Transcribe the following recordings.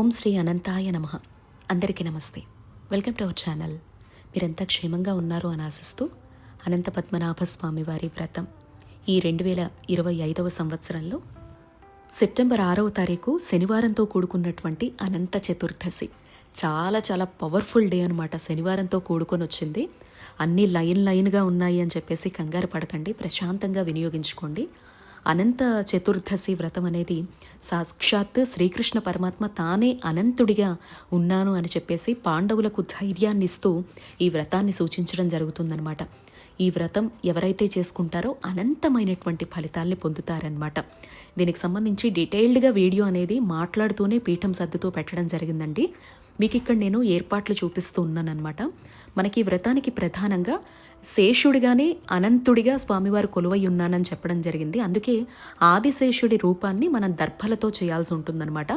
ఓం శ్రీ అనంతాయ నమ. అందరికీ నమస్తే. Welcome to our channel. మీరంతా క్షేమంగా ఉన్నారు అని ఆశిస్తూ అనంత పద్మనాభ స్వామి వారి వ్రతం ఈ రెండు వేల ఇరవై ఐదవ సంవత్సరంలో సెప్టెంబర్ ఆరవ తారీఖు శనివారంతో కూడుకున్నటువంటి అనంత చతుర్దశి. చాలా చాలా పవర్ఫుల్ డే అనమాట శనివారంతో కూడుకొని వచ్చింది. అన్ని లైన్ లైన్గా ఉన్నాయి అని చెప్పేసి కంగారు పడకండి. ప్రశాంతంగా వినియోగించుకోండి. అనంత చతుర్దశి వ్రతం అనేది సాక్షాత్ శ్రీకృష్ణ పరమాత్మ తానే అనంతుడిగా ఉన్నాను అని చెప్పేసి పాండవులకు ధైర్యాన్ని ఇస్తూ ఈ వ్రతాన్ని సూచించడం జరుగుతుందన్నమాట. ఈ వ్రతం ఎవరైతే చేసుకుంటారో అనంతమైనటువంటి ఫలితాల్ని పొందుతారనమాట దీనికి సంబంధించి డీటెయిల్డ్గా వీడియో అనేది మాట్లాడుతూనే పీఠం సర్దుతూ పెట్టడం జరిగిందండి. మీకు ఇక్కడ నేను ఏర్పాట్లు చూపిస్తూ ఉన్నానన్నమాట. మనకి ఈ వ్రతానికి ప్రధానంగా శేషుడిగానే అనంతుడిగా స్వామివారు కొలువై ఉన్నానని చెప్పడం జరిగింది. అందుకే ఆదిశేషుడి రూపాన్ని మనం దర్భలతో చేయాల్సి ఉంటుందన్నమాట.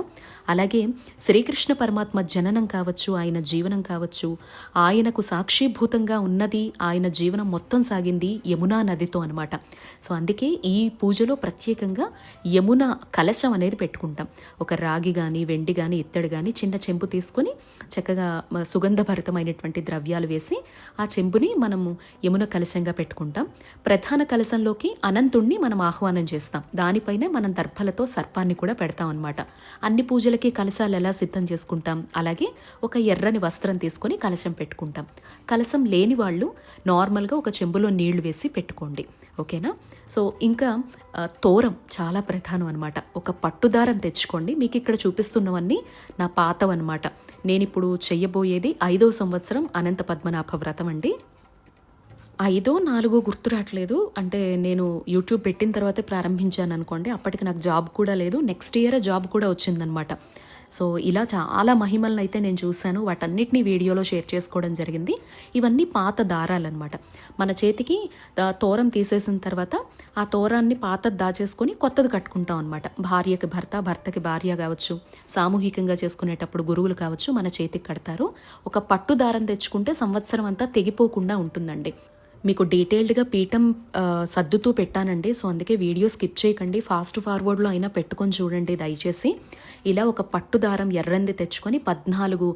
అలాగే శ్రీకృష్ణ పరమాత్మ జననం కావచ్చు ఆయన జీవనం కావచ్చు ఆయనకు సాక్షిభూతంగా ఉన్నది ఆయన జీవనం మొత్తం సాగింది యమునా నదితో అనమాట సో అందుకే ఈ పూజలో ప్రత్యేకంగా యమున కలశం అనేది పెట్టుకుంటాం. ఒక రాగి కానీ వెండి కానీ ఇత్తడి కానీ చిన్న చెంబు తీసుకొని చక్కగా సుగంధభరితమైనటువంటి ద్రవ్యాలు వేసి ఆ చెంబుని మనము యమున కలశంగా పెట్టుకుంటాం. ప్రధాన కలశంలోకి అనంతుణ్ణి మనం ఆహ్వానం చేస్తాం. దానిపైనే మనం దర్భలతో సర్పాన్ని కూడా పెడతాం అనమాట అన్ని పూజలకి కలశాలు ఎలా సిద్ధం చేసుకుంటాం? అలాగే ఒక ఎర్రని వస్త్రం తీసుకొని కలశం పెట్టుకుంటాం. కలశం లేని వాళ్ళు నార్మల్గా ఒక చెంబులో నీళ్ళు వేసి పెట్టుకోండి. ఓకేనా? సో ఇంకా తోరం చాలా ప్రధానం అనమాట ఒక పట్టుదారం తెచ్చుకోండి. మీకు ఇక్కడ చూపిస్తున్నవన్నీ నా పాతవన్నమాట. నేను ఇప్పుడు చెయ్యబోయేది ఐదో సంవత్సరం అనంత పద్మనాభ వ్రతం అండి. ఐదో నాలుగో గుర్తు రావట్లేదు. అంటే నేను యూట్యూబ్ పెట్టిన తర్వాతే ప్రారంభించాను అనుకోండి. అప్పటికి నాకు జాబ్ కూడా లేదు. నెక్స్ట్ ఇయర్ జాబ్ కూడా వచ్చిందనమాట. సో ఇలా చాలా మహిమలను అయితే నేను చూశాను. వాటన్నిటిని వీడియోలో షేర్ చేసుకోవడం జరిగింది. ఇవన్నీ పాత దారాలన్నమాట మన చేతికి తోరం తీసేసిన తర్వాత ఆ తోరాన్ని పాతది దాచేసుకొని కొత్తది కట్టుకుంటాం అనమాట. భార్యకి భర్త భర్తకి భార్య కావచ్చు సామూహికంగా చేసుకునేటప్పుడు గురువులు కావచ్చు మన చేతికి కడతారు. ఒక పట్టు దారం తెచ్చుకుంటే సంవత్సరం అంతా తెగిపోకుండా ఉంటుందండి. మీకు డీటెయిల్డ్గా పీఠం సర్దుతూ పెట్టానండి. సో అందుకే వీడియో స్కిప్ చేయకండి. ఫాస్ట్ ఫార్వర్డ్లో అయినా పెట్టుకొని చూడండి దయచేసి. ఇలా ఒక పట్టు దారం ఎర్రంది తెచ్చుకొని పద్నాలుగు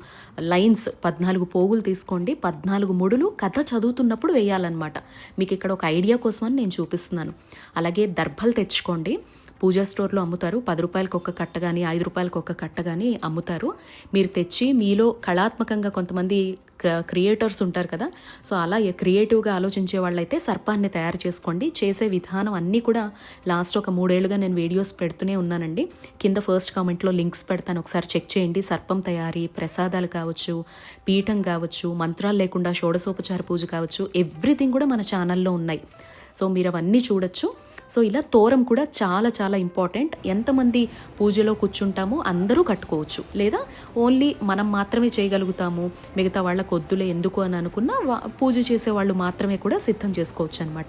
లైన్స్ పద్నాలుగు పోగులు తీసుకోండి. పద్నాలుగు ముడులు కథ చదువుతున్నప్పుడు వేయాలన్నమాట. మీకు ఇక్కడ ఒక ఐడియా కోసమని నేను చూపిస్తున్నాను. అలాగే దర్భలు తెచ్చుకోండి. పూజా స్టోర్లో అమ్ముతారు. పది రూపాయలకి ఒక కట్ట కానీ ఐదు రూపాయలకి ఒక కట్ట కానీ అమ్ముతారు. మీరు తెచ్చి మీలో కళాత్మకంగా కొంతమంది క్రియేటర్స్ ఉంటారు కదా. సో అలా క్రియేటివ్గా ఆలోచించే వాళ్ళైతే సర్పాన్ని తయారు చేసుకోండి. చేసే విధానం అన్నీ కూడా లాస్ట్ ఒక మూడేళ్ళుగా నేను వీడియోస్ పెడుతూనే ఉన్నానండి. కింద ఫస్ట్ కామెంట్లో లింక్స్ పెడతాను. ఒకసారి చెక్ చేయండి. సర్పం తయారీ ప్రసాదాలు కావచ్చు పీఠం కావచ్చు మంత్రాలు లేకుండా షోడసోపచార పూజ కావచ్చు ఎవ్రీథింగ్ కూడా మన ఛానల్లో ఉన్నాయి. సో మీరు అవన్నీ చూడొచ్చు. సో ఇలా తోరం కూడా చాలా చాలా ఇంపార్టెంట్. ఎంతమంది పూజలో కూర్చుంటామో అందరూ కట్టుకోవచ్చు. లేదా ఓన్లీ మనం మాత్రమే చేయగలుగుతాము. మిగతా వాళ్ళ కొద్దులే ఎందుకు అని అనుకున్న వా- పూజ చేసే వాళ్ళు మాత్రమే కూడా సిద్ధం చేసుకోవచ్చు అనమాట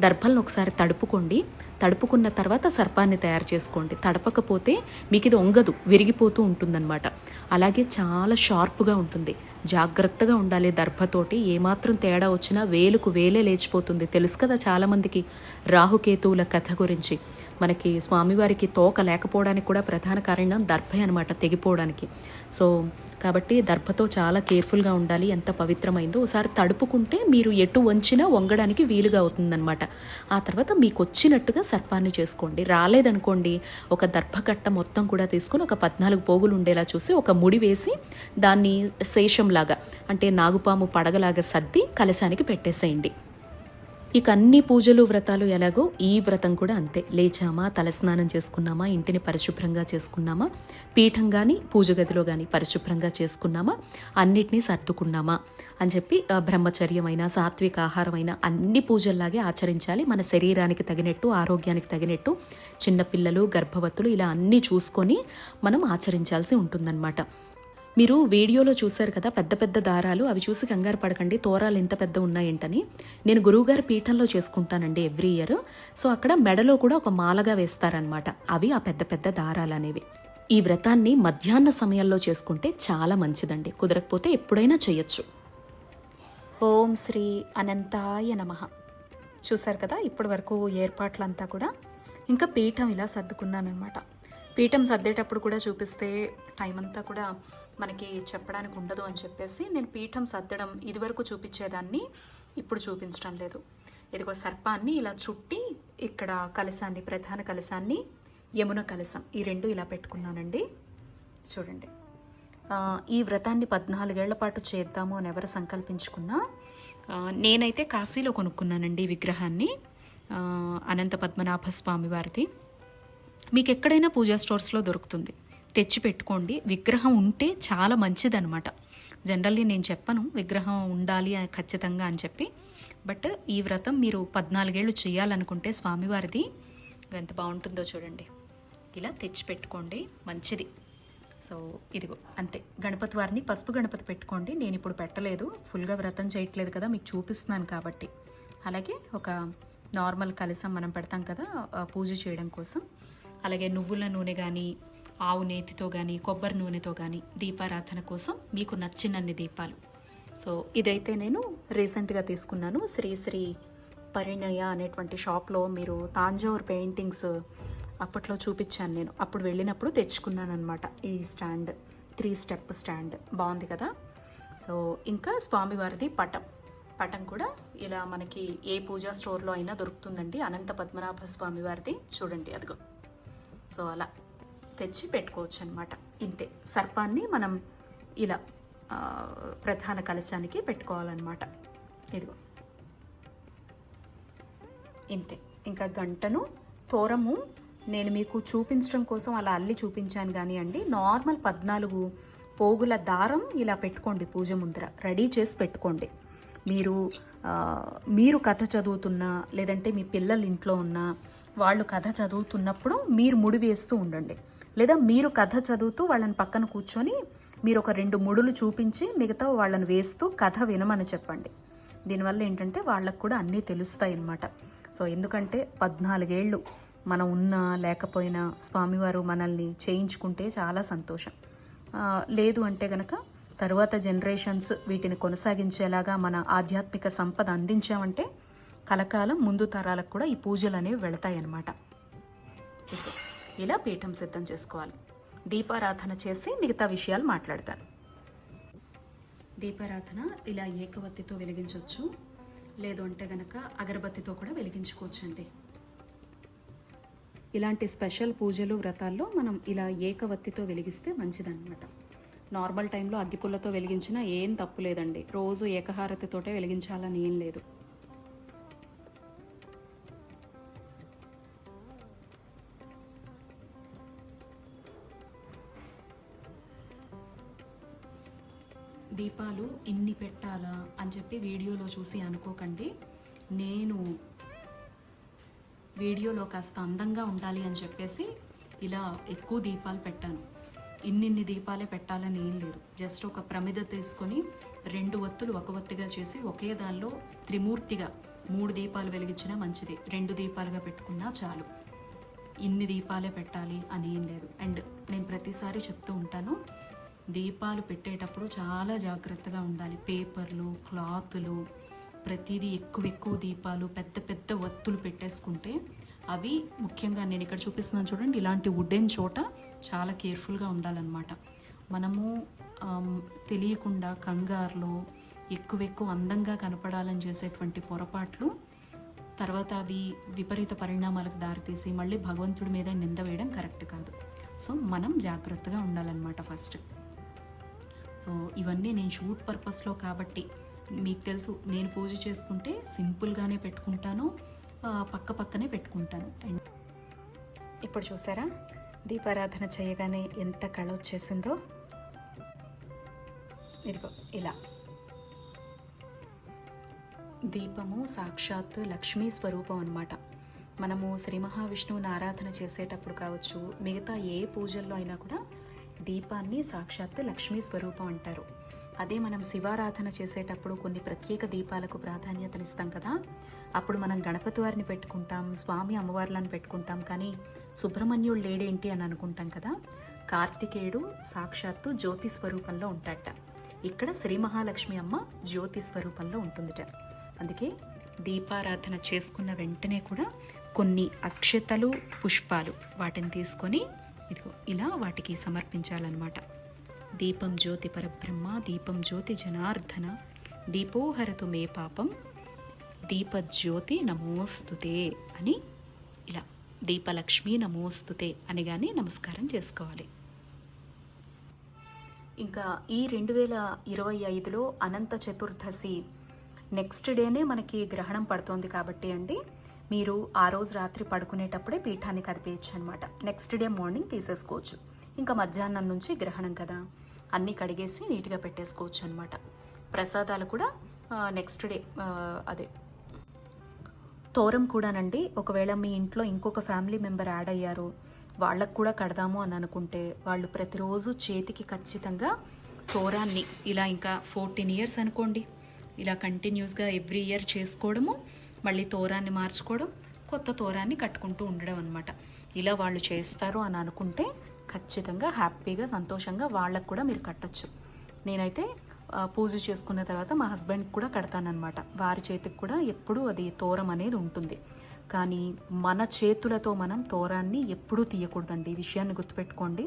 దర్భలను ఒకసారి తడుపుకోండి. తడుపుకున్న తర్వాత సర్పాన్ని తయారు చేసుకోండి. తడపకపోతే మీకు ఇది ఒంగదు విరిగిపోతూ ఉంటుందన్నమాట. అలాగే చాలా షార్ప్గా ఉంటుంది. జాగ్రత్తగా ఉండాలి. దర్భతోటి ఏమాత్రం తేడా వచ్చినా వేలుకు వేలే లేచిపోతుంది. తెలుసు కదా చాలామందికి రాహుకేతువుల కథ గురించి. మనకి స్వామివారికి తోక లేకపోవడానికి కూడా ప్రధాన కారణం దర్భ అనమాట తెగిపోవడానికి. సో కాబట్టి దర్భతో చాలా కేర్ఫుల్గా ఉండాలి ఎంత పవిత్రమైందో. ఒకసారి తడుపుకుంటే మీరు ఎటు వంచినా వంగడానికి వీలుగా అవుతుందన్నమాట. ఆ తర్వాత మీకు వచ్చినట్టుగా సర్పాన్ని చేసుకోండి. రాలేదనుకోండి ఒక దర్భకట్ట మొత్తం కూడా తీసుకొని ఒక పద్నాలుగు పోగులు ఉండేలా చూసి ఒక ముడి వేసి దాన్ని శేషంలాగా అంటే నాగుపాము పడగలాగా సర్ది కలశానికి పెట్టేసేయండి. ఇక అన్ని పూజలు వ్రతాలు ఎలాగో ఈ వ్రతం కూడా అంతే. లేచామా తలస్నానం చేసుకున్నామా ఇంటిని పరిశుభ్రంగా చేసుకున్నామా పీఠం కానీ పూజ గదిలో కానీ పరిశుభ్రంగా చేసుకున్నామా అన్నిటినీ సర్దుకున్నామా అని చెప్పి బ్రహ్మచర్యమైన సాత్విక ఆహారమైన అన్ని పూజల్లాగే ఆచరించాలి. మన శరీరానికి తగినట్టు ఆరోగ్యానికి తగినట్టు చిన్నపిల్లలు గర్భవతులు ఇలా అన్నీ చూసుకొని మనం ఆచరించాల్సి ఉంటుందన్నమాట. మీరు వీడియోలో చూశారు కదా పెద్ద పెద్ద దారాలు అవి చూసి కంగారు పడకండి తోరాలు ఎంత పెద్ద ఉన్నాయంటని. నేను గురువుగారి పీఠంలో చేసుకుంటానండి ఎవ్రీ ఇయర్ సో అక్కడ మెడలో కూడా ఒక మాలగా వేస్తారనమాట అవి ఆ పెద్ద పెద్ద దారాలు అనేవి. ఈ వ్రతాన్ని మధ్యాహ్న సమయంలో చేసుకుంటే చాలా మంచిదండి. కుదరకపోతే ఎప్పుడైనా చేయొచ్చు. ఓం శ్రీ అనంతాయ నమ. చూశారు కదా ఇప్పటి వరకు ఏర్పాట్లంతా కూడా. ఇంకా పీఠం ఇలా సర్దుకున్నానమాట పీఠం సర్దేటప్పుడు కూడా చూపిస్తే టైం అంతా కూడా మనకి చెప్పడానికి ఉండదు అని చెప్పేసి నేను పీఠం సర్దడం ఇదివరకు చూపించేదాన్ని ఇప్పుడు చూపించడం లేదు. ఇదిగో సర్పాన్ని ఇలా చుట్టి ఇక్కడ కలశాన్ని ప్రధాన కలశాన్ని యమున కలశం ఈ రెండు ఇలా పెట్టుకున్నానండి. చూడండి. ఈ వ్రతాన్ని పద్నాలుగేళ్ళ పాటు చేద్దాము అని ఎవరు సంకల్పించుకున్నా నేనైతే కాశీలో కొనుక్కున్నానండి ఈ విగ్రహాన్ని అనంత పద్మనాభ స్వామి వారిది. మీకు ఎక్కడైనా పూజా స్టోర్స్లో దొరుకుతుంది. తెచ్చి పెట్టుకోండి విగ్రహం ఉంటే చాలా మంచిదనమాట జనరల్లీ నేను చెప్పను విగ్రహం ఉండాలి అని ఖచ్చితంగా అని చెప్పి. బట్ ఈ వ్రతం మీరు పద్నాలుగేళ్ళు చేయాలనుకుంటే స్వామివారిది ఎంత బాగుంటుందో చూడండి. ఇలా తెచ్చి పెట్టుకోండి మంచిది. సో ఇదిగో అంతే. గణపతి వారిని పసుపు గణపతి పెట్టుకోండి. నేను ఇప్పుడు పెట్టలేదు. ఫుల్గా వ్రతం చేయట్లేదు కదా మీకు చూపిస్తున్నాను కాబట్టి. అలాగే ఒక నార్మల్ కలసం మనం పెడతాం కదా పూజ చేయడం కోసం. అలాగే నువ్వుల నూనె కానీ ఆవు నేతితో కానీ కొబ్బరి నూనెతో కానీ దీపారాధన కోసం మీకు నచ్చినన్ని దీపాలు. సో ఇదైతే నేను రీసెంట్గా తీసుకున్నాను. శ్రీశ్రీ పరిణయ అనేటువంటి షాప్లో మీరు తాంజావూర్ పెయింటింగ్స్ అప్పట్లో చూపించాను నేను. అప్పుడు వెళ్ళినప్పుడు తెచ్చుకున్నాను అనమాట ఈ స్టాండ్ త్రీ స్టెప్ స్టాండ్. బాగుంది కదా? సో ఇంకా స్వామివారిది పటం. పటం కూడా ఇలా మనకి ఏ పూజా స్టోర్లో అయినా దొరుకుతుందండి. అనంత పద్మనాభ స్వామి వారిది చూడండి అదిగో. సో అలా తెచ్చి పెట్టుకోవచ్చు అనమాట ఇంతే. సర్పాన్ని మనం ఇలా ప్రధాన కలశానికి పెట్టుకోవాలన్నమాట. ఇదిగో. ఇంతే. ఇంకా గంటను తోరము నేను మీకు చూపించడం కోసం అలా అల్లి చూపించాను కానీ అండి నార్మల్ పద్నాలుగు పోగుల దారం ఇలా పెట్టుకోండి పూజ ముందర. రెడీ చేసి పెట్టుకోండి. మీరు మీరు కథ చదువుతున్నా లేదంటే మీ పిల్లలు ఇంట్లో ఉన్నా వాళ్ళు కథ చదువుతున్నప్పుడు మీరు ముడి వేస్తూ ఉండండి. లేదా మీరు కథ చదువుతూ వాళ్ళని పక్కన కూర్చొని మీరు ఒక రెండు ముడులు చూపించి మిగతా వాళ్ళని వేస్తూ కథ వినమని చెప్పండి. దీనివల్ల ఏంటంటే వాళ్ళకు కూడా అన్నీ తెలుస్తాయి అన్నమాట. సో ఎందుకంటే పద్నాలుగేళ్ళు మనం ఉన్నా లేకపోయినా స్వామివారు మనల్ని చేయించుకుంటే చాలా సంతోషం. లేదు అంటే గనక తరువాత జనరేషన్స్ వీటిని కొనసాగించేలాగా మన ఆధ్యాత్మిక సంపద అందించామంటే కలకాలం ముందు తరాలకు కూడా ఈ పూజలు అనేవి వెళతాయి అన్నమాట ఇలా పీఠం సిద్ధం చేసుకోవాలి. దీపారాధన చేసి మిగతా విషయాలు మాట్లాడతాను. దీపారాధన ఇలా ఏకవత్తితో వెలిగించవచ్చు లేదు అంటే గనక అగరబత్తితో కూడా వెలిగించుకోవచ్చండి. ఇలాంటి స్పెషల్ పూజలు వ్రతాల్లో మనం ఇలా ఏకవత్తితో వెలిగిస్తే మంచిదన్నమాట. నార్మల్ టైంలో అగ్గిపుల్లతో వెలిగించినా ఏం తప్పు లేదండి. రోజు ఏకహారతితోటే వెలిగించాలని ఏం లేదు. దీపాలు ఇన్ని పెట్టాలా అని చెప్పి వీడియోలో చూసి అనుకోకండి. నేను వీడియోలో కాస్త అందంగా ఉండాలి అని చెప్పేసి ఇలా ఎక్కువ దీపాలు పెట్టాను. ఇన్నిన్ని దీపాలే పెట్టాలని ఏం లేదు. జస్ట్ ఒక ప్రమిద తీసుకొని రెండు ఒత్తులు ఒక ఒత్తిగా చేసి ఒకే దానిలో త్రిమూర్తిగా మూడు దీపాలు వెలిగించినా మంచిది. రెండు దీపాలుగా పెట్టుకున్నా చాలు. ఇన్ని దీపాలే పెట్టాలి అని ఏం లేదు. అండ్ నేను ప్రతిసారి చెప్తూ ఉంటాను దీపాలు పెట్టేటప్పుడు చాలా జాగ్రత్తగా ఉండాలి. పేపర్లు క్లాతులు ప్రతిదీ ఎక్కువ ఎక్కువ దీపాలు పెద్ద పెద్ద ఒత్తులు పెట్టేసుకుంటే అవి ముఖ్యంగా నేను ఇక్కడ చూపిస్తున్నాను చూడండి ఇలాంటి వుడెన్ చోట చాలా కేర్ఫుల్గా ఉండాలన్నమాట. మనము తెలియకుండా కంగారులో ఎక్కువ ఎక్కువ అందంగా కనపడాలని చేసేటువంటి పొరపాట్లు తర్వాత అవి విపరీత పరిణామాలకు దారితీసి మళ్ళీ భగవంతుడి మీద నింద వేయడం కరెక్ట్ కాదు. సో మనం జాగ్రత్తగా ఉండాలన్నమాట ఫస్ట్ సో ఇవన్నీ నేను షూట్ పర్పస్లో కాబట్టి మీకు తెలుసు నేను పూజ చేసుకుంటే సింపుల్గానే పెట్టుకుంటాను పక్క పక్కనే పెట్టుకుంటాను. అండ్ ఇప్పుడు చూసారా? దీపారాధన చేయగానే ఎంత కళ వచ్చేసిందో? ఇదిగో ఇలా. దీపము సాక్షాత్ లక్ష్మీ స్వరూపం అన్నమాట. మనము శ్రీ మహావిష్ణువుని ఆరాధన చేసేటప్పుడు కావచ్చు మిగతా ఏ పూజల్లో అయినా కూడా దీపాన్ని సాక్షాత్ లక్ష్మీ స్వరూపం అంటారు. అదే మనం శివారాధన చేసేటప్పుడు కొన్ని ప్రత్యేక దీపాలకు ప్రాధాన్యతనిస్తాం కదా. అప్పుడు మనం గణపతి వారిని పెట్టుకుంటాం స్వామి అమ్మవార్లను పెట్టుకుంటాం కానీ సుబ్రహ్మణ్యుడు లేడేంటి అని అనుకుంటాం కదా. కార్తికేయుడు సాక్షాత్తు జ్యోతి స్వరూపంలో ఉంటాడట. ఇక్కడ శ్రీ మహాలక్ష్మి అమ్మ జ్యోతి స్వరూపంలో ఉంటుందిట. అందుకే దీపారాధన చేసుకున్న వెంటనే కూడా కొన్ని అక్షతలు పుష్పాలు వాటిని తీసుకొని ఇదిగో ఇలా వాటికి సమర్పించాలన్నమాట. దీపం జ్యోతి పరబ్రహ్మ దీపం జ్యోతి జనార్దన దీపోహరతు మే పాపం దీపజ్యోతి నమోస్తుతే అని ఇలా దీపలక్ష్మి నమోస్తుతే అని కానీ నమస్కారం చేసుకోవాలి. ఇంకా ఈ రెండు వేల ఇరవై ఐదులో అనంత చతుర్దశి నెక్స్ట్ డేనే మనకి గ్రహణం పడుతోంది కాబట్టి అండి మీరు ఆ రోజు రాత్రి పడుకునేటప్పుడే పీఠాన్ని కదిపేయచ్చు అనమాట నెక్స్ట్ డే మార్నింగ్ తీసేసుకోవచ్చు. ఇంకా మధ్యాహ్నం నుంచి గ్రహణం కదా. అన్నీ కడిగేసి నీట్గా పెట్టేసుకోవచ్చు అనమాట ప్రసాదాలు కూడా నెక్స్ట్ డే అదే. తోరం కూడానండి ఒకవేళ మీ ఇంట్లో ఇంకొక ఫ్యామిలీ మెంబర్ యాడ్ అయ్యారు వాళ్ళకు కూడా కడదాము అని అనుకుంటే వాళ్ళు ప్రతిరోజు చేతికి ఖచ్చితంగా తోరాన్ని ఇలా ఇంకా ఫోర్టీన్ ఇయర్స్ అనుకోండి ఇలా కంటిన్యూస్గా ఎవ్రీ ఇయర్ చేసుకోవడము మళ్ళీ తోరాన్ని మార్చుకోవడం కొత్త తోరాన్ని కట్టుకుంటూ ఉండడం అనమాట ఇలా వాళ్ళు చేస్తారు అని అనుకుంటే ఖచ్చితంగా హ్యాపీగా సంతోషంగా వాళ్ళకు కూడా మీరు కట్టచ్చు. నేనైతే పూజ చేసుకున్న తర్వాత మా హస్బెండ్కి కూడా కడతానమాట వారి చేతికి కూడా ఎప్పుడూ అది తోరం అనేది ఉంటుంది. కానీ మన చేతులతో మనం తోరాన్ని ఎప్పుడూ తీయకూడదండి. ఈ విషయాన్ని గుర్తుపెట్టుకోండి.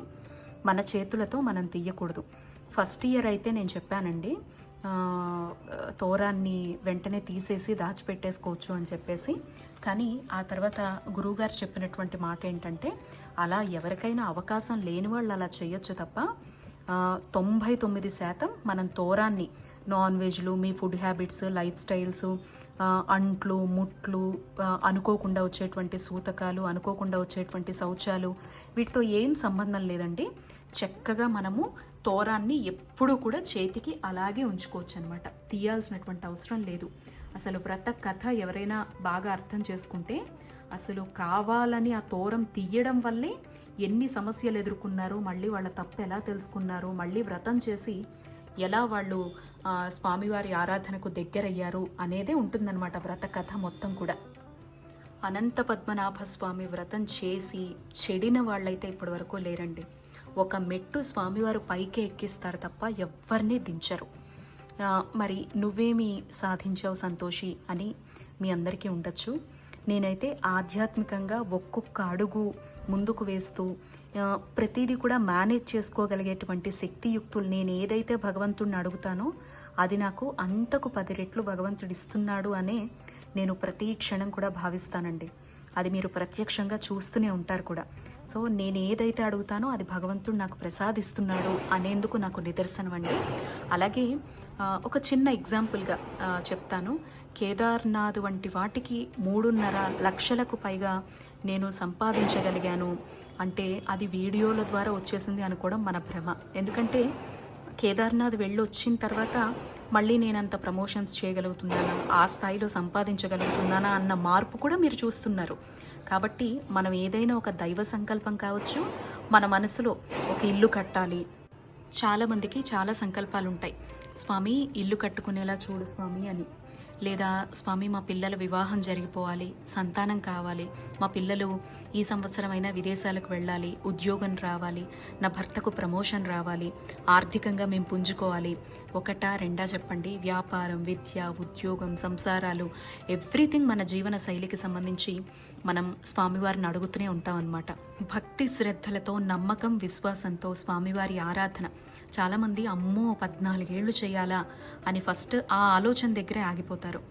మన చేతులతో మనం తీయకూడదు. ఫస్ట్ ఇయర్ అయితే నేను చెప్పానండి తోరాన్ని వెంటనే తీసేసి దాచిపెట్టేసుకోవచ్చు అని చెప్పేసి. కానీ ఆ తర్వాత గురువుగారు చెప్పినటువంటి మాట ఏంటంటే అలా ఎవరికైనా అవకాశం లేని వాళ్ళు అలా చేయొచ్చు తప్ప తొంభై తొమ్మిది శాతం మనం తోరాన్ని నాన్ వెజ్లు మీ ఫుడ్ హ్యాబిట్స్ లైఫ్ స్టైల్స్ అంట్లు ముట్లు అనుకోకుండా వచ్చేటువంటి సూతకాలు అనుకోకుండా వచ్చేటువంటి శౌచాలు వీటితో ఏం సంబంధం లేదండి. చక్కగా మనము తోరాన్ని ఎప్పుడూ కూడా చేతికి అలాగే ఉంచుకోవచ్చు అనమాట తీయాల్సినటువంటి అవసరం లేదు. అసలు వ్రత కథ ఎవరైనా బాగా అర్థం చేసుకుంటే అసలు కావాలని ఆ తోరం తీయడం వల్లే ఎన్ని సమస్యలు ఎదుర్కొన్నారు మళ్ళీ వాళ్ళ తప్పు ఎలా తెలుసుకున్నారు మళ్ళీ వ్రతం చేసి ఎలా వాళ్ళు స్వామివారి ఆరాధనకు దగ్గరయ్యారు అనేదే ఉంటుందన్నమాట వ్రత కథ మొత్తం కూడా. అనంత పద్మనాభ స్వామి వ్రతం చేసి చెడిన వాళ్ళైతే ఇప్పటి వరకు లేరండి. ఒక మెట్టు స్వామివారు పైకే ఎక్కిస్తారు తప్ప ఎవరిని దించరు. మరి నువ్వేమి సాధించావు సంతోషి అని మీ అందరికీ ఉండొచ్చు. నేనైతే ఆధ్యాత్మికంగా ఒక్కొక్క అడుగు ముందుకు వేస్తూ ప్రతిదీ కూడా మేనేజ్ చేసుకోగలిగేటువంటి శక్తియుక్తులు నేను ఏదైతే భగవంతుడిని అడుగుతానో అది నాకు అంతకు పది రెట్లు భగవంతుడు ఇస్తున్నాడు అనే నేను ప్రతి క్షణం కూడా భావిస్తానండి. అది మీరు ప్రత్యక్షంగా చూస్తూనే ఉంటారు కూడా. సో నేను ఏదైతే అడుగుతానో అది భగవంతుడు నాకు ప్రసాదిస్తున్నాడు అనేందుకు నాకు నిదర్శనం అండి. అలాగే ఒక చిన్న ఎగ్జాంపుల్గా చెప్తాను. కేదార్నాథ్ వంటి వాటికి మూడున్నర లక్షలకు పైగా నేను సంపాదించగలిగాను. అంటే అది వీడియోల ద్వారా వచ్చేసింది అనుకోవడం మన భ్రమ. ఎందుకంటే కేదార్నాథ్ వెళ్ళి వచ్చిన తర్వాత మళ్ళీ నేనంత ప్రమోషన్స్ చేయగలుగుతున్నానా? ఆ స్థాయిలో సంపాదించగలుగుతున్నానా అన్న మార్పు కూడా మీరు చూస్తున్నారు. కాబట్టి మనం ఏదైనా ఒక దైవ సంకల్పం కావచ్చు మన మనసులో ఒక ఇల్లు కట్టాలి. చాలామందికి చాలా సంకల్పాలు ఉంటాయి స్వామి ఇల్లు కట్టుకునేలా చూడు స్వామి అని. లేదా స్వామి మా పిల్లల వివాహం జరిగిపోవాలి సంతానం కావాలి మా పిల్లలు ఈ సంవత్సరమైనా విదేశాలకు వెళ్ళాలి ఉద్యోగం రావాలి నా భర్తకు ప్రమోషన్ రావాలి ఆర్థికంగా మేము పుంజుకోవాలి. ఒకటా రెండా చెప్పండి. వ్యాపారం విద్య ఉద్యోగం సంసారాలు ఎవ్రీథింగ్ మన జీవన శైలికి సంబంధించి మనం స్వామివారిని అడుగుతూనే ఉంటాం అన్నమాట భక్తి శ్రద్ధలతో నమ్మకం విశ్వాసంతో స్వామివారి ఆరాధన. చాలామంది అమ్మో పద్నాలుగేళ్ళు చేయాలా అని ఫస్ట్ ఆ ఆలోచన దగ్గరే ఆగిపోతారు.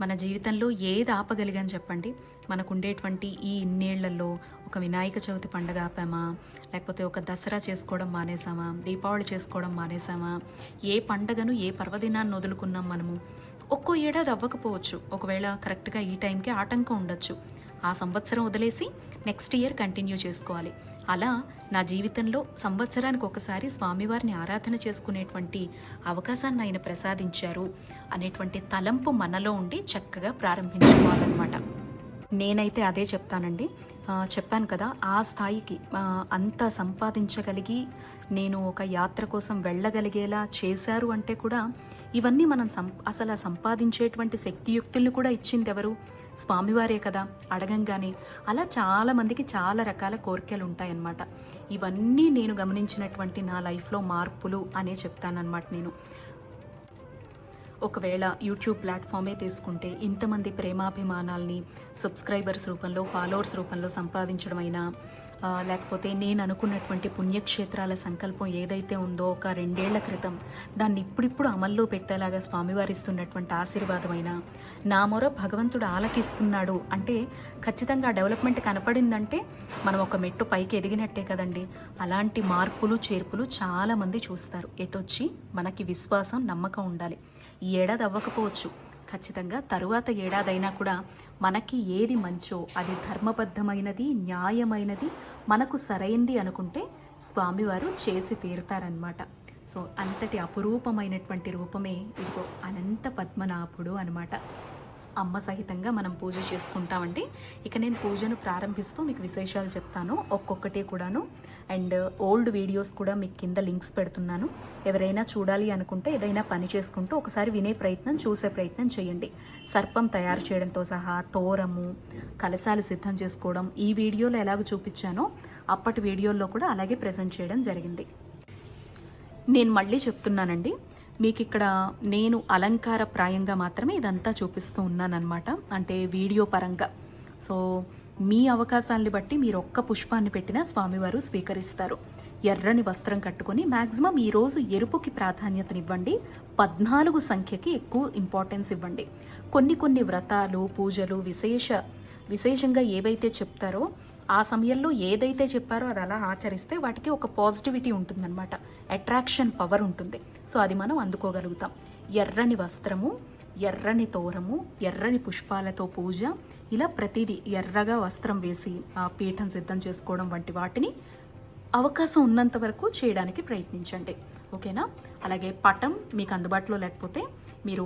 మన జీవితంలో ఏది ఆపగలిగాని చెప్పండి? మనకు ఉండేటువంటి ఈ ఇన్నేళ్ళలో ఒక వినాయక చవితి పండగ ఆపామా? లేకపోతే ఒక దసరా చేసుకోవడం మానేసామా? దీపావళి చేసుకోవడం మానేసామా? ఏ పండగను ఏ పర్వదినాన్ని వదులుకున్నాం మనము? ఒక్కో ఏడాది అవ్వకపోవచ్చు. ఒకవేళ కరెక్ట్గా ఈ టైంకి ఆటంకం ఉండొచ్చు. ఆ సంవత్సరం వదిలేసి నెక్స్ట్ ఇయర్ కంటిన్యూ చేసుకోవాలి. అలా నా జీవితంలో సంవత్సరానికి ఒకసారి స్వామివారిని ఆరాధన చేసుకునేటువంటి అవకాశాన్ని ఆయన ప్రసాదించారు అనేటువంటి తలంపు మనలో ఉండి చక్కగా ప్రారంభించుకోవాలన్నమాట. నేనైతే అదే చెప్తానండి. చెప్పాను కదా ఆ స్థాయికి అంత సంపాదించగలిగి నేను ఒక యాత్ర కోసం వెళ్ళగలిగేలా చేశారు అంటే కూడా ఇవన్నీ మనం సం అసలు సంపాదించేటువంటి శక్తియుక్తుల్ని కూడా ఇచ్చింది ఎవరు స్వామివారే కదా అడగంగానే. అలా చాలామందికి చాలా రకాల కోరికలు ఉంటాయన్నమాట ఇవన్నీ నేను గమనించినటువంటి నా లైఫ్లో మార్పులు అనే చెప్తానన్నమాట నేను. ఒకవేళ యూట్యూబ్ ప్లాట్ఫామే తీసుకుంటే ఇంతమంది ప్రేమాభిమానాల్ని సబ్స్క్రైబర్స్ రూపంలో ఫాలోవర్స్ రూపంలో సంపాదించడమైనా లేకపోతే నేను అనుకున్నటువంటి పుణ్యక్షేత్రాల సంకల్పం ఏదైతే ఉందో ఒక రెండేళ్ళ క్రితం దాన్ని ఇప్పుడిప్పుడు అమల్లో పెట్టేలాగా స్వామివారిస్తున్నటువంటి ఆశీర్వాదమైన నా మొర భగవంతుడు ఆలకిస్తున్నాడు అంటే ఖచ్చితంగా డెవలప్మెంట్ కనపడిందంటే మనం ఒక మెట్టు పైకి ఎదిగినట్టే కదండి. అలాంటి మార్పులు చేర్పులు చాలామంది చూస్తారు. ఎటొచ్చి మనకి విశ్వాసం నమ్మకం ఉండాలి. ఈ ఏడాది అవ్వకపోవచ్చు. ఖచ్చితంగా తరువాత ఏడాదైనా కూడా మనకి ఏది మంచో అది ధర్మబద్ధమైనది న్యాయమైనది మనకు సరైంది అనుకుంటే స్వామివారు చేసి తీరుతారనమాట సో అంతటి అపురూపమైనటువంటి రూపమే ఇదిగో అనంత పద్మనాభుడు అనమాట అమ్మ సహితంగా మనం పూజ చేసుకుంటామండి. ఇక నేను పూజను ప్రారంభిస్తూ మీకు విశేషాలు చెప్తాను. ఒక్కొక్కటి కూడాను. అండ్ ఓల్డ్ వీడియోస్ కూడా మీకు కింద లింక్స్ పెడుతున్నాను. ఎవరైనా చూడాలి అనుకుంటే ఏదైనా పని చేసుకుంటూ ఒకసారి వినే ప్రయత్నం చూసే ప్రయత్నం చేయండి. సర్పం తయారు చేయడంతో సహా తోరము కలశాలు సిద్ధం చేసుకోవడం ఈ వీడియోలో ఎలాగ చూపించానో అప్పటి వీడియోల్లో కూడా అలాగే ప్రజెంట్ చేయడం జరిగింది. నేను మళ్ళీ చెప్తున్నానండి. మీకు ఇక్కడ నేను అలంకార ప్రాయంగా మాత్రమే ఇదంతా చూపిస్తూ ఉన్నానన్నమాట. అంటే వీడియో పరంగా. సో మీ అవకాశాన్ని బట్టి మీరు ఒక్క పుష్పాన్ని పెట్టినా స్వామివారు స్వీకరిస్తారు. ఎర్రని వస్త్రం కట్టుకొని మ్యాక్సిమం ఈరోజు ఎరుపుకి ప్రాధాన్యతనివ్వండి. పద్నాలుగు సంఖ్యకి ఎక్కువ ఇంపార్టెన్స్ ఇవ్వండి. కొన్ని కొన్ని వ్రతాలు పూజలు విశేష విశేషంగా ఏవైతే చెప్తారో ఆ సమయంలో ఏదైతే చెప్పారో అది అలా ఆచరిస్తే వాటికి ఒక పాజిటివిటీ ఉంటుందన్నమాట. అట్రాక్షన్ పవర్ ఉంటుంది. సో అది మనం అందుకోగలుగుతాం. ఎర్రని వస్త్రము ఎర్రని తోరము ఎర్రని పుష్పాలతో పూజ ఇలా ప్రతిదీ ఎర్రగా వస్త్రం వేసి ఆ పీఠం సిద్ధం చేసుకోవడం వంటి వాటిని అవకాశం ఉన్నంత వరకు చేయడానికి ప్రయత్నించండి. ఓకేనా? అలాగే పటం మీకు అందుబాటులో లేకపోతే మీరు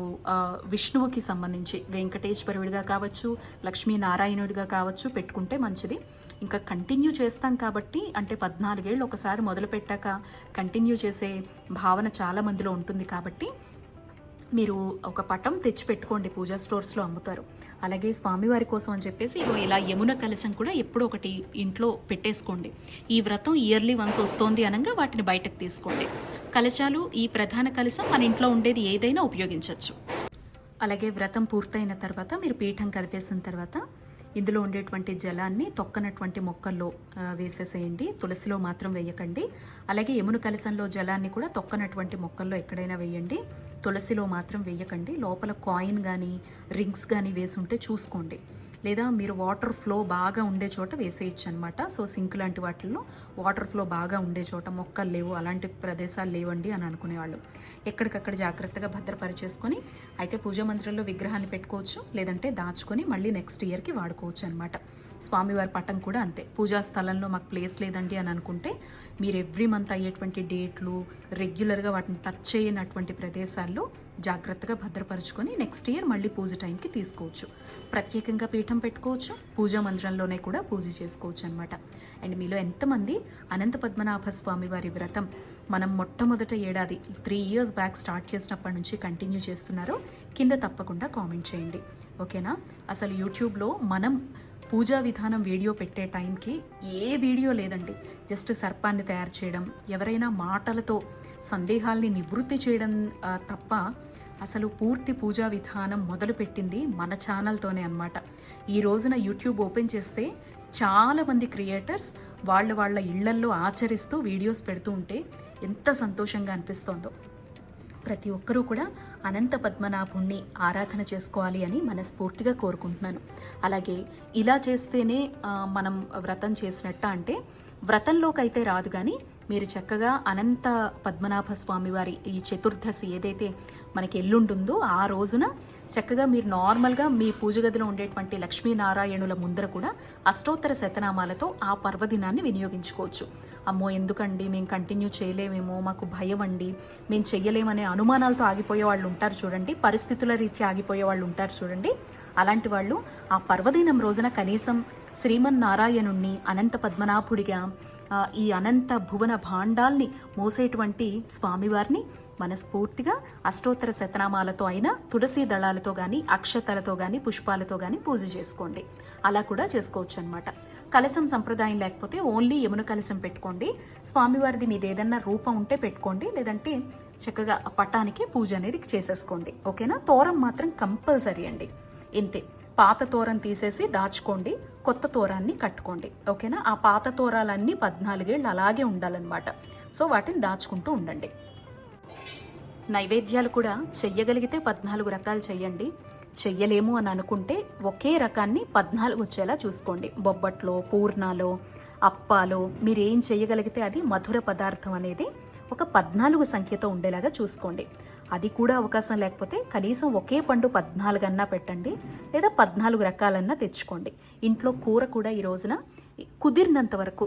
విష్ణువుకి సంబంధించి వెంకటేశ్వరుడిగా కావచ్చు లక్ష్మీనారాయణుడిగా కావచ్చు పెట్టుకుంటే మంచిది. ఇంకా కంటిన్యూ చేస్తాం కాబట్టి అంటే పద్నాలుగేళ్ళు ఒకసారి మొదలు పెట్టాక కంటిన్యూ చేసే భావన చాలా మందిలో ఉంటుంది కాబట్టి మీరు ఒక పటం తెచ్చి పెట్టుకోండి పూజా స్టోర్స్లో అమ్ముతారు. అలాగే స్వామివారి కోసం అని చెప్పేసి ఇగో ఇలా యమున కలశం కూడా ఎప్పుడో ఒకటి ఇంట్లో పెట్టేసుకోండి. ఈ వ్రతం ఇయర్లీ వన్స్ వస్తోంది అనగా వాటిని బయటకు తీసుకోండి. కలశాలు ఈ ప్రధాన కలశం మన ఇంట్లో ఉండేది ఏదైనా ఉపయోగించవచ్చు అలాగే వ్రతం పూర్తయిన తర్వాత మీరు పీఠం కదిపేసిన తర్వాత ఇందులో ఉండేటువంటి జలాన్ని తొక్కనటువంటి మొక్కల్లో వేసేసేయండి. తులసిలో మాత్రం వేయకండి. అలాగే ఎమును కలసంలో జలాన్ని కూడా తొక్కనటువంటి మొక్కల్లో ఎక్కడైనా వేయండి. తులసిలో మాత్రం వేయకండి. లోపల కాయిన్ కానీ రింగ్స్ కానీ వేసి ఉంటే చూసుకోండి. లేదా మీరు వాటర్ ఫ్లో బాగా ఉండే చోట వేసేయచ్చు అనమాట సో సింక్ లాంటి వాటిల్లో వాటర్ ఫ్లో బాగా ఉండే చోట మొక్కలు లేవు అలాంటి ప్రదేశాలు లేవండి అని అనుకునేవాళ్ళు. ఎక్కడికక్కడ జాగ్రత్తగా భద్రపరిచేసుకొని అయితే పూజా మందిరంలో విగ్రహాన్ని పెట్టుకోవచ్చు లేదంటే దాచుకొని మళ్ళీ నెక్స్ట్ ఇయర్కి వాడుకోవచ్చు అనమాట స్వామివారి పటం కూడా అంతే. పూజా స్థలంలో మాకు ప్లేస్ లేదండి అని అనుకుంటే మీరు ఎవ్రీ మంత్ అయ్యేటువంటి డేట్లు రెగ్యులర్గా వాటిని టచ్ చేయనటువంటి ప్రదేశాల్లో జాగ్రత్తగా భద్రపరుచుకొని నెక్స్ట్ ఇయర్ మళ్ళీ పూజ టైంకి తీసుకోవచ్చు. ప్రత్యేకంగా పీఠం పెట్టుకోవచ్చు పూజా మందిరంలోనే కూడా పూజ చేసుకోవచ్చు అనమాట అండ్ మీలో ఎంతమంది అనంత పద్మనాభ స్వామి వారి వ్రతం మనం మొట్టమొదట ఏడాది త్రీ ఇయర్స్ బ్యాక్ స్టార్ట్ చేసినప్పటి నుంచి కంటిన్యూ చేస్తున్నారో కింద తప్పకుండా కామెంట్ చేయండి. ఓకేనా? అసలు యూట్యూబ్లో మనం పూజా విధానం వీడియో పెట్టే టైంకి ఏ వీడియో లేదండి. జస్ట్ సర్పాన్ని తయారు చేయడం ఎవరైనా మాటలతో సందేహాల్ని నివృత్తి చేయడం తప్ప అసలు పూర్తి పూజా విధానం మొదలుపెట్టింది మన ఛానల్తోనే అనమాట ఈ రోజున యూట్యూబ్ ఓపెన్ చేస్తే చాలామంది క్రియేటర్స్ వాళ్ళ వాళ్ళ ఇళ్ళల్లో ఆచరిస్తూ వీడియోస్ పెడుతూ ఉంటే ఎంత సంతోషంగా అనిపిస్తోందో. ప్రతి ఒక్కరూ కూడా అనంత పద్మనాభుణ్ణి ఆరాధన చేసుకోవాలి అని మనస్ఫూర్తిగా కోరుకుంటున్నాను. అలాగే ఇలా చేస్తేనే మనం వ్రతం చేసినట్ట అంటే వ్రతంలోకి అయితే రాదు కానీ మీరు చక్కగా అనంత పద్మనాభ స్వామి వారి ఈ చతుర్దశి ఏదైతే మనకి ఎల్లుంటుందో ఆ రోజున చక్కగా మీరు నార్మల్గా మీ పూజ గదిలో ఉండేటువంటి లక్ష్మీనారాయణుల ముందర కూడా అష్టోత్తర శతనామాలతో ఆ పర్వదినాన్ని వినియోగించుకోవచ్చు. అమ్మో ఎందుకండి? మేము కంటిన్యూ చేయలేమేమో మాకు భయం అండి మేము చెయ్యలేమనే అనుమానాలతో ఆగిపోయే వాళ్ళు ఉంటారు చూడండి. పరిస్థితుల రీత్యా ఆగిపోయే వాళ్ళు ఉంటారు చూడండి. అలాంటి వాళ్ళు ఆ పర్వదినం రోజున కనీసం శ్రీమన్నారాయణుణ్ణి అనంత పద్మనాభుడిగా ఈ అనంత భువన భాండాల్ని మోసేటువంటి స్వామివారిని మనస్ఫూర్తిగా అష్టోత్తర శతనామాలతో అయినా తులసి దళాలతో గాని అక్షతలతో గాని పుష్పాలతో గాని పూజ చేసుకోండి. అలా కూడా చేసుకోవచ్చు అనమాట కలశం సంప్రదాయం లేకపోతే ఓన్లీ యమున కలశం పెట్టుకోండి. స్వామివారిది మీది ఏదన్నా రూపం ఉంటే పెట్టుకోండి. లేదంటే చక్కగా ఆ పటానికి పూజ అనేది చేసేసుకోండి. ఓకేనా? తోరం మాత్రం కంపల్సరీ అండి. ఇంతే. పాత తోరం తీసేసి దాచుకోండి. కొత్త తోరాన్ని కట్టుకోండి ఓకేనా? ఆ పాత తోరాలన్నీ పద్నాలుగేళ్ళు అలాగే ఉండాలన్నమాట. సో వాటిని దాచుకుంటూ ఉండండి. నైవేద్యాలు కూడా చెయ్యగలిగితే పద్నాలుగు రకాలు చెయ్యండి. చెయ్యలేము అని అనుకుంటే ఒకే రకాన్ని పద్నాలుగు వచ్చేలా చూసుకోండి. బొబ్బట్లో పూర్ణాలు అప్పాలు మీరు ఏం చేయగలిగితే అది మధుర పదార్థం అనేది ఒక పద్నాలుగు సంఖ్యతో ఉండేలాగా చూసుకోండి. అది కూడా అవకాశం లేకపోతే కనీసం ఒకే పండు పద్నాలుగు అన్నా పెట్టండి లేదా పద్నాలుగు రకాలన్నా తెచ్చుకోండి. ఇంట్లో కూర కూడా ఈ రోజున కుదిరినంత వరకు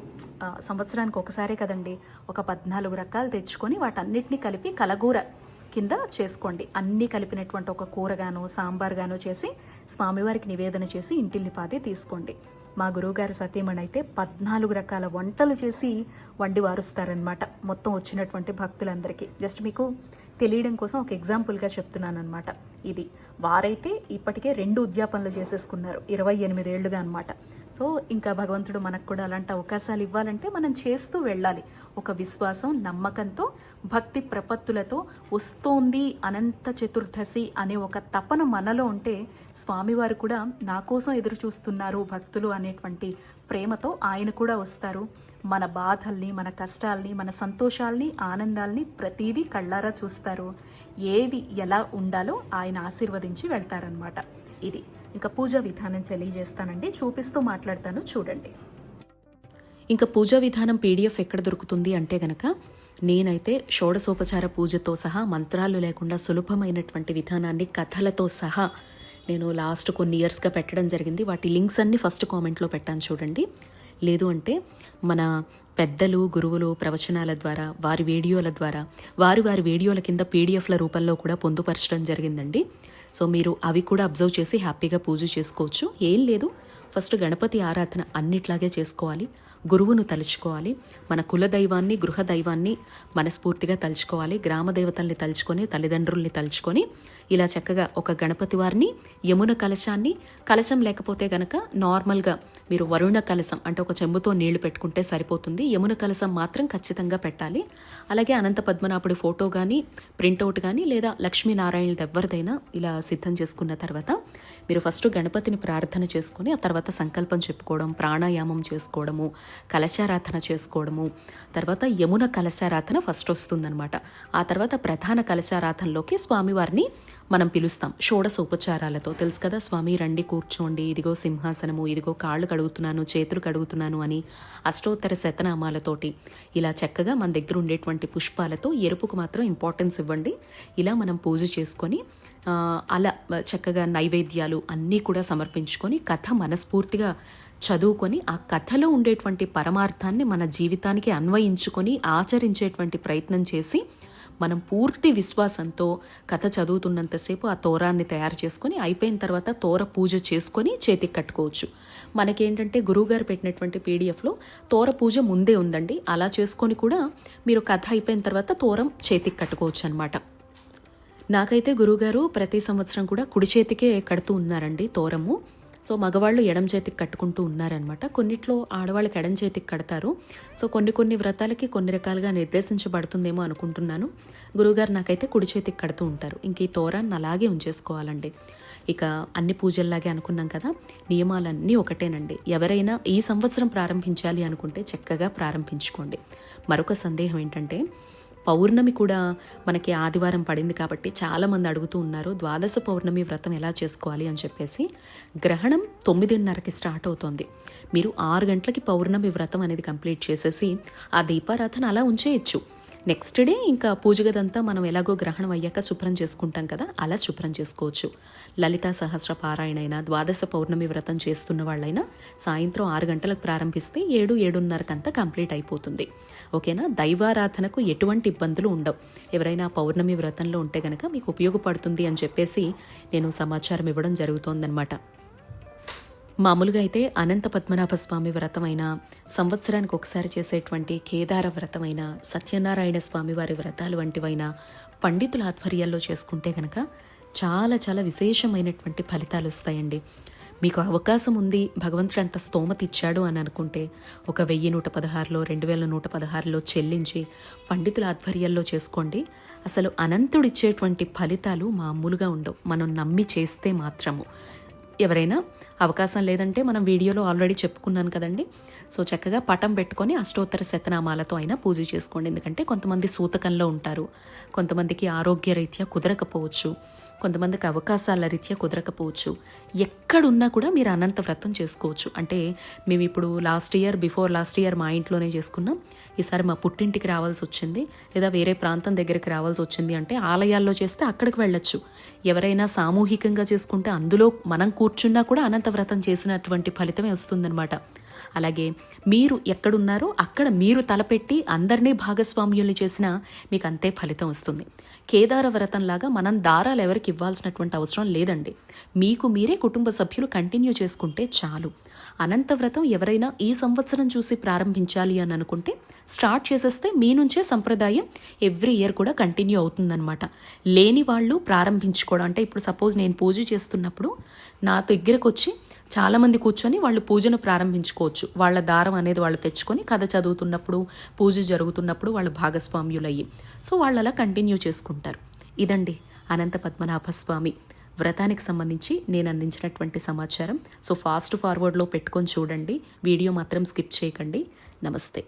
సంవత్సరానికి ఒకసారే కదండి ఒక పద్నాలుగు రకాలు తెచ్చుకొని వాటన్నిటిని కలిపి కలగూర కింద చేసుకోండి. అన్నీ కలిపినటువంటి ఒక కూరగానో సాంబార్ గానో చేసి స్వామివారికి నివేదన చేసి ఇంటిల్లిపాది తీసుకోండి. మా గురువుగారు సతీమణి అయితే పద్నాలుగు రకాల వంటలు చేసి వండి వారుస్తారనమాట మొత్తం వచ్చినటువంటి భక్తులందరికీ. జస్ట్ మీకు తెలియడం కోసం ఒక ఎగ్జాంపుల్గా చెప్తున్నాను అనమాట ఇది వారైతే ఇప్పటికే రెండు ఉద్యాపనలు చేసేసుకున్నారు. ఇరవై ఎనిమిదేళ్ళుగా అనమాట సో ఇంకా భగవంతుడు మనకు కూడా అలాంటి అవకాశాలు ఇవ్వాలంటే మనం చేస్తూ వెళ్ళాలి. ఒక విశ్వాసం నమ్మకంతో భక్తి ప్రపత్తులతో వస్తోంది అనంత చతుర్దశి అనే ఒక తపన మనలో ఉంటే స్వామివారు కూడా నా కోసం ఎదురు చూస్తున్నారు భక్తులు అనేటువంటి ప్రేమతో ఆయన కూడా వస్తారు. మన బాధల్ని మన కష్టాల్ని మన సంతోషాల్ని ఆనందాల్ని ప్రతీదీ కళ్ళారా చూస్తారు. ఏది ఎలా ఉండాలో ఆయన ఆశీర్వదించి వెళ్తారనమాట ఇది. ఇంకా పూజా విధానం తెలియజేస్తానండి. చూపిస్తూ మాట్లాడతాను. చూడండి. ఇంకా పూజా విధానం పీడిఎఫ్ ఎక్కడ దొరుకుతుంది అంటే గనక నేనైతే షోడసోపచార పూజతో సహా మంత్రాలు లేకుండా సులభమైనటువంటి విధానాన్ని కథలతో సహా నేను లాస్ట్ కొన్ని ఇయర్స్గా పెట్టడం జరిగింది. వాటి లింక్స్ అన్ని ఫస్ట్ కామెంట్లో పెట్టాను చూడండి. లేదు అంటే మన పెద్దలు గురువులు ప్రవచనాల ద్వారా వారి వీడియోల ద్వారా వారి వారి వీడియోల కింద పీడిఎఫ్ల రూపంలో కూడా పొందుపరచడం జరిగిందండి. సో మీరు అవి కూడా అబ్జర్వ్ చేసి హ్యాపీగా పూజ చేసుకోవచ్చు. ఏం లేదు. ఫస్ట్ గణపతి ఆరాధన అన్నిట్లాగే చేసుకోవాలి. గురువును తలుచుకోవాలి మన కుల దైవాన్ని గృహ దైవాన్ని మనస్ఫూర్తిగా తలుచుకోవాలి గ్రామ దేవతల్ని తలుచుకొని తల్లిదండ్రుల్ని తలుచుకొని ఇలా చక్కగా ఒక గణపతి వారిని యమున కలశాన్ని కలశం లేకపోతే గనక నార్మల్గా మీరు వరుణ కలశం అంటే ఒక చెంబుతో నీళ్ళు పెట్టుకుంటే సరిపోతుంది. యమున కలశం మాత్రం ఖచ్చితంగా పెట్టాలి. అలాగే అనంత పద్మనాభుడి ఫోటో కానీ ప్రింట్అవుట్ కానీ లేదా లక్ష్మీనారాయణది ఎవరిదైనా ఇలా సిద్ధం చేసుకున్న తర్వాత మీరు ఫస్ట్ గణపతిని ప్రార్థన చేసుకుని ఆ తర్వాత సంకల్పం చెప్పుకోవడం ప్రాణాయామం చేసుకోవడము కలశారాధన చేసుకోవడము. తర్వాత యమున కలశారాధన ఫస్ట్ వస్తుందనమాట ఆ తర్వాత ప్రధాన కలశారాధనలోకి స్వామివారిని మనం పిలుస్తాం. షోడశ ఉపచారాలతో తెలుసు కదా స్వామి రండి కూర్చోండి. ఇదిగో సింహాసనము. ఇదిగో కాళ్ళు కడుగుతున్నాను చేతులు కడుగుతున్నాను అని అష్టోత్తర శతనామాలతోటి ఇలా చక్కగా మన దగ్గర ఉండేటువంటి పుష్పాలతో ఎరుపుకు మాత్రం ఇంపార్టెన్స్ ఇవ్వండి. ఇలా మనం పూజ చేసుకొని అలా చక్కగా నైవేద్యాలు అన్నీ కూడా సమర్పించుకొని కథ మనస్ఫూర్తిగా చదువుకొని ఆ కథలో ఉండేటువంటి పరమార్థాన్ని మన జీవితానికి అన్వయించుకొని ఆచరించేటువంటి ప్రయత్నం చేసి మనం పూర్తి విశ్వాసంతో కథ చదువుతున్నంతసేపు ఆ తోరాన్ని తయారు చేసుకొని అయిపోయిన తర్వాత తోర పూజ చేసుకొని చేతికి కట్టుకోవచ్చు. మనకేంటంటే గురువుగారు పెట్టినటువంటి పీడిఎఫ్లో తోర పూజ ముందే ఉందండి. అలా చేసుకొని కూడా మీరు కథ అయిపోయిన తర్వాత తోరం చేతికి కట్టుకోవచ్చు అనమాట నాకైతే గురువుగారు ప్రతి సంవత్సరం కూడా కుడి చేతికే కడుతూ ఉన్నారండి తోరము. సో మగవాళ్ళు ఎడం చేతికి కట్టుకుంటూ ఉన్నారనమాట కొన్నిట్లో ఆడవాళ్ళకి ఎడం చేతికి కడతారు. సో కొన్ని కొన్ని వ్రతాలకి కొన్ని రకాలుగా నిర్దేశించబడుతుందేమో అనుకుంటున్నాను. గురువుగారు నాకైతే కుడి చేతికి కడుతూ ఉంటారు. ఇంక ఈ తోరాన్ని అలాగే ఉంచేసుకోవాలండి. ఇక అన్ని పూజల్లాగే అనుకున్నాం కదా నియమాలన్నీ ఒకటేనండి. ఎవరైనా ఈ సంవత్సరం ప్రారంభించాలి అనుకుంటే చక్కగా ప్రారంభించుకోండి. మరొక సందేహం ఏంటంటే పౌర్ణమి కూడా మనకి ఆదివారం పడింది కాబట్టి చాలామంది అడుగుతూ ఉన్నారు ద్వాదశ పౌర్ణమి వ్రతం ఎలా చేసుకోవాలి అని చెప్పేసి. గ్రహణం తొమ్మిదిన్నరకి స్టార్ట్ అవుతోంది. మీరు ఆరు గంటలకి పౌర్ణమి వ్రతం అనేది కంప్లీట్ చేసేసి ఆ దీపారాధన అలా ఉంచేయచ్చు. నెక్స్ట్ డే ఇంకా పూజ గదంతా మనం ఎలాగో గ్రహణం అయ్యాక శుభ్రం చేసుకుంటాం కదా అలా శుభ్రం చేసుకోవచ్చు. లలితా సహస్ర పారాయణైనా ద్వాదశ పౌర్ణమి వ్రతం చేస్తున్న వాళ్ళైనా సాయంత్రం ఆరు గంటలకు ప్రారంభిస్తే ఏడు ఏడున్నరకంతా కంప్లీట్ అయిపోతుంది. ఓకేనా? దైవారాధనకు ఎటువంటి ఇబ్బందులు ఉండవు. ఎవరైనా పౌర్ణమి వ్రతంలో ఉంటే గనక మీకు ఉపయోగపడుతుంది అని చెప్పేసి నేను సమాచారం ఇవ్వడం జరుగుతోందనమాట మామూలుగా అయితే అనంత పద్మనాభ స్వామి వ్రతమైన సంవత్సరానికి ఒకసారి చేసేటువంటి కేదార వ్రతమైన సత్యనారాయణ స్వామి వారి వ్రతాలు వంటివైన పండితుల ఆధ్వర్యాల్లో చేసుకుంటే గనక చాలా చాలా విశేషమైనటువంటి ఫలితాలు వస్తాయండి. మీకు అవకాశం ఉంది భగవంతుడు అంత స్తోమత ఇచ్చాడు అని అనుకుంటే ఒక వెయ్యి నూట పదహారులో రెండు వేల నూట పదహారులో చెల్లించి పండితుల ఆధ్వర్యంలో చేసుకోండి. అసలు అనంతుడిచ్చేటువంటి ఫలితాలు మామూలుగా ఉండవు. మనం నమ్మి చేస్తే మాత్రము. ఎవరైనా అవకాశం లేదంటే మనం వీడియోలో ఆల్రెడీ చెప్పుకున్నాను కదండి. సో చక్కగా పటం పెట్టుకొని అష్టోత్తర శతనామాలతో అయినా పూజ చేసుకోండి. ఎందుకంటే కొంతమంది సూతకంలో ఉంటారు. కొంతమందికి ఆరోగ్య రీత్యా కుదరకపోవచ్చు. కొంతమందికి అవకాశాల రీత్యా కుదరకపోవచ్చు. ఎక్కడున్నా కూడా మీరు అనంత వ్రతం చేసుకోవచ్చు. అంటే మేము ఇప్పుడు last year before last year మా ఇంట్లోనే చేసుకున్నాం. ఈసారి మా పుట్టింటికి రావాల్సి వచ్చింది. లేదా వేరే ప్రాంతం దగ్గరికి రావాల్సి వచ్చింది అంటే ఆలయాల్లో చేస్తే అక్కడికి వెళ్ళొచ్చు. ఎవరైనా సామూహికంగా చేసుకుంటే అందులో మనం కూర్చున్నా కూడా అనంత వ్రతం చేసినటువంటి ఫలితమే వస్తుందన్నమాట. అలాగే మీరు ఎక్కడున్నారో అక్కడ మీరు తలపెట్టి అందరినీ భాగస్వామ్యుల్ని చేసినా మీకు అంతే ఫలితం వస్తుంది. కేదార వ్రతంలాగా మనం దారాలు ఎవరికి ఇవ్వాల్సినటువంటి అవసరం లేదండి. మీకు మీరే కుటుంబ సభ్యులు కంటిన్యూ చేసుకుంటే చాలు. అనంత వ్రతం ఎవరైనా ఈ సంవత్సరం చూసి ప్రారంభించాలి అని అనుకుంటే స్టార్ట్ చేసేస్తే మీ నుంచే సంప్రదాయం ఎవ్రీ ఇయర్ కూడా కంటిన్యూ అవుతుందన్నమాట. లేని వాళ్ళు ప్రారంభించుకోవడం అంటే ఇప్పుడు సపోజ్ నేను పూజ చేస్తున్నప్పుడు నా దగ్గరకు వచ్చి చాలామంది కూర్చొని వాళ్ళు పూజను ప్రారంభించుకోవచ్చు. వాళ్ళ దారం అనేది వాళ్ళు తెచ్చుకొని కథ చదువుతున్నప్పుడు పూజ జరుగుతున్నప్పుడు వాళ్ళు భాగస్వామ్యులయ్యి. సో వాళ్ళు అలా కంటిన్యూ చేసుకుంటారు. ఇదండి అనంత పద్మనాభ స్వామి వ్రతానికి సంబంధించి నేను అందించినటువంటి సమాచారం. సో ఫాస్ట్ ఫార్వర్డ్లో పెట్టుకొని చూడండి. వీడియో మాత్రం స్కిప్ చేయకండి. నమస్తే.